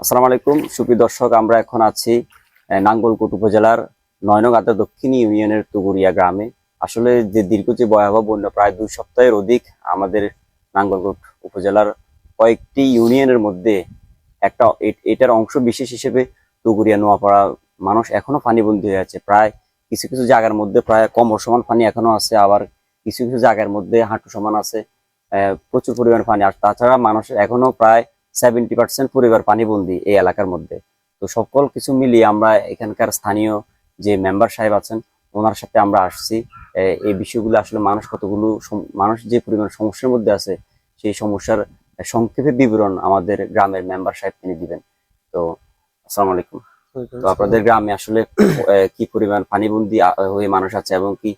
আসসালামু আলাইকুম, সুপ্রিয় দর্শক, আমরা এখন আছি নাঙ্গলকোট উপজেলার নয়নগাতা দক্ষিণ ইউনিয়নের তুগুরিয়া গ্রামে। আসলে যে দীর্ঘ যে ভয়াবহ বন্যা, প্রায় দুই সপ্তাহের অধিক আমাদের নাঙ্গলকোট উপজেলার কয়েকটি ইউনিয়নের মধ্যে একটা এটার অংশ বিশেষ হিসেবে তুগুরিয়া নোয়াপাড়া মানুষ এখনও পানিবন্দী হয়ে আছে। প্রায় কিছু কিছু জায়গার মধ্যে প্রায় কমর সমান পানি এখনও আছে, আবার কিছু কিছু জায়গার মধ্যে হাঁটু সমান আছে প্রচুর পরিমাণ পানি আর তাছাড়া মানুষের এখনও প্রায় সেভেন্টি পার্সেন্ট পরিবার পানিবন্দী এই এলাকার মধ্যে। তো সকল কিছু মিলিয়ে আমরা এখানকার স্থানীয় যে মেম্বার সাহেব আছেন ওনার সাথে আমরা আসছি। এই বিষয়গুলো আসলে মানুষ কতগুলো মানুষ যে পরিমাণ সমস্যার মধ্যে আছে সেই সমস্যার সংক্ষেপে বিবরণ আমাদের গ্রামের মেম্বার সাহেব তিনি দিবেন। তো আসসালামু আলাইকুম। তো আপনাদের গ্রামে আসলে কি পরিমাণ পানিবন্দী হয়ে মানুষ আছে এবং কি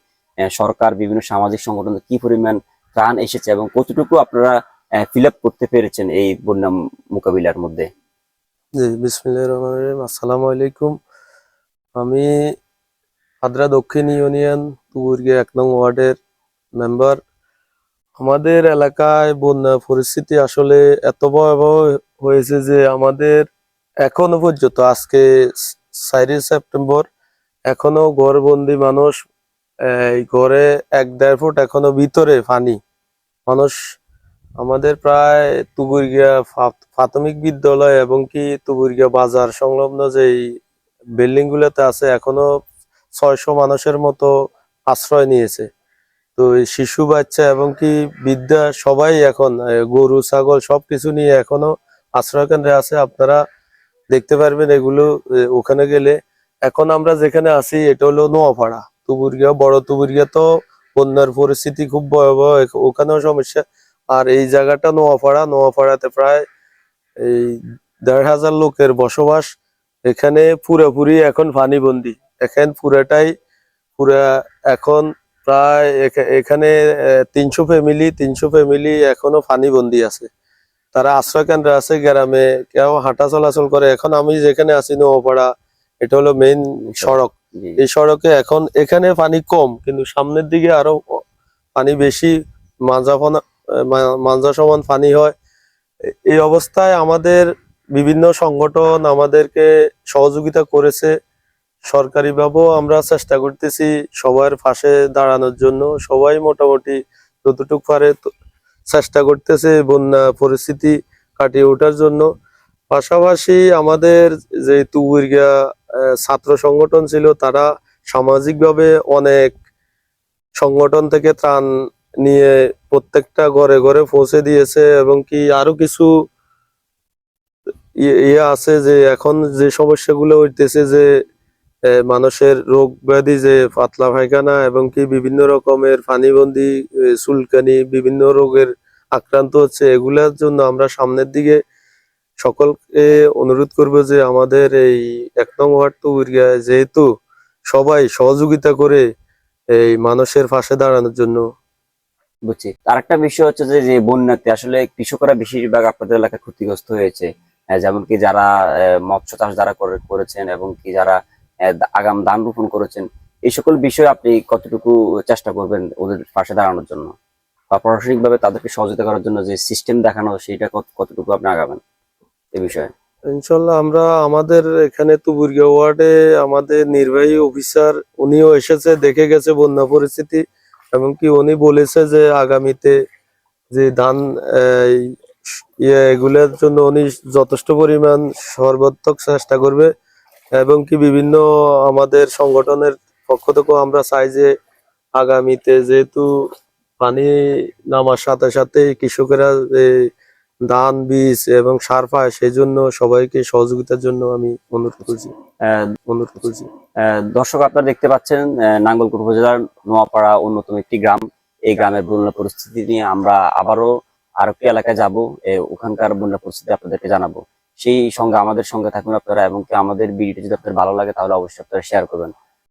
সরকার বিভিন্ন সামাজিক সংগঠন কি পরিমাণ ত্রাণ এসেছে এবং কতটুকু আপনারা ফিল আপ করতে পেরেছেন এই বন্যা মোকাবিলার মধ্যে? আসসালামু আলাইকুম। আমি আদ্রা দক্ষিণ ইউনিয়ন তুগুরগে এক নং ওয়ার্ডের মেম্বার। আমাদের এলাকায় বন্যা পরিস্থিতি আসলে এত ভয়াবহ হয়েছে যে আমাদের এখনও পর্যন্ত, আজকে চারই সেপ্টেম্বর, এখনও ঘরবন্দি মানুষ, এই ঘরে এক দেড় ফুট এখনও ভিতরে পানি। মানুষ আমাদের প্রায় তুগুরগিয়া প্রাথ- প্রাথমিক বিদ্যালয় এবং কি তুগুরগিয়া বাজার সংলগ্ন যেই বিল্ডিং গুলোতে আছে, এখনও ছয়শো মানুষের মতো আশ্রয় নিয়েছে। তো শিশু, বাচ্চা এবং কি বিদ্যা সবাই এখন গরু, ছাগল সবকিছু নিয়ে এখনও আশ্রয় কেন্দ্রে আছে। আপনারা দেখতে পারবেন এগুলো ওখানে গেলে। এখন আমরা যেখানে আছি, এটা হলো নোয়াপাড়া তুবুরগিয়া বড় তুবুরগিয়া তো বন্যার পরিস্থিতি খুব ভয়াবহ। ওখানেও সমস্যা। আর এই জায়গাটা নোয়াপাড়া নোয়াপাড়াতে প্রায় এই দেড় হাজার লোকের বসবাস। এখানে পুরোপুরি এখন পানিবন্দি। এখন পুরাটাই পুরা এখন প্রায় এখা- এখানে তিনশো ফ্যামিলি তিনশো ফ্যামিলি এখনও পানিবন্দি আছে। তারা আশ্রয় কেন্দ্রে আছে গ্রামে কেউ হাঁটা চলাচল করে। এখন আমি যেখানে আছি নোয়াপাড়া এটা হলো মেইন সড়ক। এই সড়কে এখন এখানে পানি কম কিন্তু সামনের দিকে আরও পানি বেশি মাজা ফনা মা- মাঞ্জা সমান পানি হয়। এই অবস্থায় আমাদের বিভিন্ন সংগঠন আমাদেরকে সহযোগিতা করেছে। সরকারিভাবেও আমরা চেষ্টা করতেছি সবার পাশে দাঁড়ানোর জন্য। সবাই মোটামুটি যতটুকু পারে চেষ্টা করতেছে বন্যা পরিস্থিতি কাটিয়ে ওঠার জন্য। পাশাপাশি আমাদের যে তুগুরগিয়া ছাত্র সংগঠন ছিল, তারা সামাজিকভাবে অনেক সংগঠন থেকে ত্রাণ নিয়ে প্রত্যেকটা ঘরে ঘরে পৌঁছে দিয়েছে এবং কি আরও কিছু ইয়ে ইয়ে আছে যে এখন যে সমস্যাগুলো হইতেছে যে মানুষের রোগ ব্যাধি যে পাতলা পায়খানা এবং কি বিভিন্ন রকমের পানিবন্দি চুলকানি, বিভিন্ন রোগের আক্রান্ত হচ্ছে, এগুলার জন্য আমরা সামনের দিকে সকলকে অনুরোধ করব যে আমাদের এই এক নং ওয়ার্ড তো যেহেতু সবাই সহযোগিতা করে এই মানুষের পাশে দাঁড়ানোর জন্য বুঝছি। আর একটা বিষয় হচ্ছে যে বন্যাতে আসলে কৃষকরা বেশিরভাগ আপনাদের এলাকায় ক্ষতিগ্রস্ত হয়েছে। যেমন কি যারা মৎস্য চাষ যারা করেছেন এবং কি যারা আগাম ধান রোপণ করেছেন, এই সকল বিষয়ে আপনি কতটুকু চেষ্টা করবেন ওদের পাশে দাঁড়ানোর জন্য? বা প্রশাসনিক ভাবে তাদেরকে সহযোগিতা করার জন্য যে সিস্টেম দেখানো সেটা কতটুকু আপনি আগাবেন এই বিষয়ে? ইনশাল্লাহ আমরা আমাদের এখানে তুবুরগিয়া ওয়ার্ডে আমাদের নির্বাহী অফিসার, উনিও এসেছে, দেখে গেছে বন্যা পরিস্থিতি। এবং কি উনি বলেছে যে আগামীতে যে ধান ইয়ে এগুলোর জন্য উনি যথেষ্ট পরিমাণ সর্বাত্মক চেষ্টা করবে এবং কি বিভিন্ন আমাদের সংগঠনের পক্ষ থেকেও আমরা চাই যে আগামীতে যেহেতু পানি নামার সাথে সাথে কৃষকেরা এই ধান বীজ এবং সার পায় সেই জন্য সবাইকে সহযোগিতার জন্য আমি অনুরোধ করছি। অনুরোধ করছি। দর্শক আপনারা দেখতে পাচ্ছেন নাঙ্গলকোট উপজেলার নোয়াপাড়া অন্যতম একটি গ্রাম। এই গ্রামের বন্যা পরিস্থিতি নিয়ে আমরা আবারও আর একটি এলাকায় যাব ওখানকার বন্যা পরিস্থিতি আপনাদেরকে জানাব। সেই সঙ্গে আমাদের সঙ্গে থাকুন আপনারা এবং কি আমাদের ভিডিওটি যদি আপনার ভালো লাগে তাহলে অবশ্যই আপনারা শেয়ার করবেন।